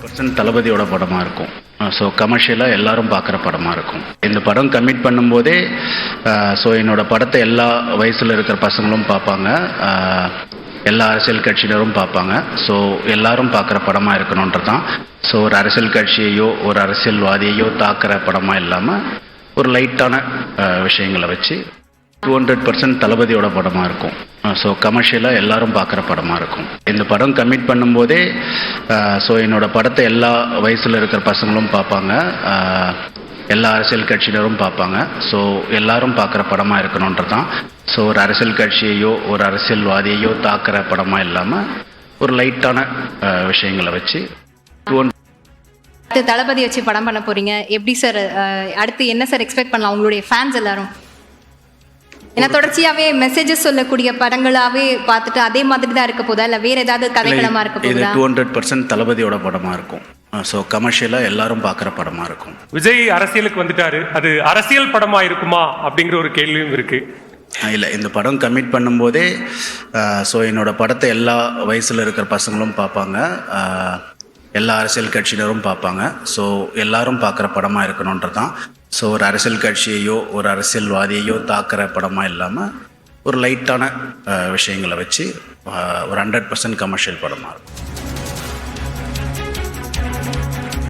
Percent தளபதியோட படமாக இருக்கும். ஸோ கமர்ஷியலாக எல்லாரும் பார்க்குற படமாக இருக்கும். இந்த படம் கமிட் பண்ணும்போதே ஸோ என்னோட படத்தை எல்லா வயசில் இருக்கிற பசங்களும் பார்ப்பாங்க. எல்லா அரசியல் கட்சியினரும் பார்ப்பாங்க. ஸோ எல்லாரும் பார்க்குற படமாக இருக்கணுன்றது தான். ஸோ ஒரு அரசியல் கட்சியையோ ஒரு அரசியல்வாதியையோ தாக்குற படமாக இல்லாமல் ஒரு லைட்டான விஷயங்களை வச்சு டூ ஹண்ட்ரட் பர்சன்ட் தளபதியோட படமாக இருக்கும். ஸோ கமர்ஷியலாக எல்லாரும் பார்க்குற படமாக இருக்கும். இந்த படம் கமிட் பண்ணும்போதே ஸோ என்னோட படத்தை எல்லா வயசில் இருக்கிற பசங்களும் பார்ப்பாங்க எல்லா அரசியல் கட்சியினரும் பார்ப்பாங்க ஸோ எல்லாரும் பார்க்குற படமாக இருக்கணுன்றது தான் ஸோ ஒரு அரசியல் கட்சியையோ ஒரு அரசியல்வாதியையோ தாக்குற படமாக இல்லாமல் ஒரு லைட்டான விஷயங்களை வச்சு தளபதி வச்சு படம் பண்ண போறீங்க. எப்படி சார் அடுத்து என்ன சார் எக்ஸ்பெக்ட் பண்ணலாம்? உங்களுடைய ஃபேன்ஸ் எல்லாரும். ஏன்னா தொடர்ச்சியாவே மெசேஜஸ் சொல்லக்கூடிய படங்களாவே பார்த்துட்டு அதே மாதிரி தான் இருக்க போதா? இல்ல வேற ஏதாவது கதைக்களமா இருக்க போதா டூ ஹண்ட்ரட் பர்சன்ட் தளபதியோட படமாக இருக்கும். ஸோ கமர்ஷியலாக எல்லாரும் பார்க்குற படமாக இருக்கும். விஜய் அரசியலுக்கு வந்துட்டாரு. அது அரசியல் படமா இருக்குமா அப்படிங்கிற ஒரு கேள்வியும் இருக்கு. இல்லை இந்த படம் கமிட் பண்ணும்போதே ஸோ என்னோட படத்தை எல்லா வயசில் இருக்கிற பசங்களும் பார்ப்பாங்க. எல்லா அரசியல் கட்சியினரும் பார்ப்பாங்க. ஸோ எல்லாரும் பார்க்குற படமாக இருக்கணுன்றது தான் ஸோ ஒரு அரசியல் கட்சியையோ ஒரு அரசியல்வாதியையோ தாக்குற படமாக இல்லாமல் ஒரு லைட்டான விஷயங்களை வச்சு ஒரு ஹண்ட்ரட் பர்சன்ட் கமர்ஷியல் படமாக இருக்கும்.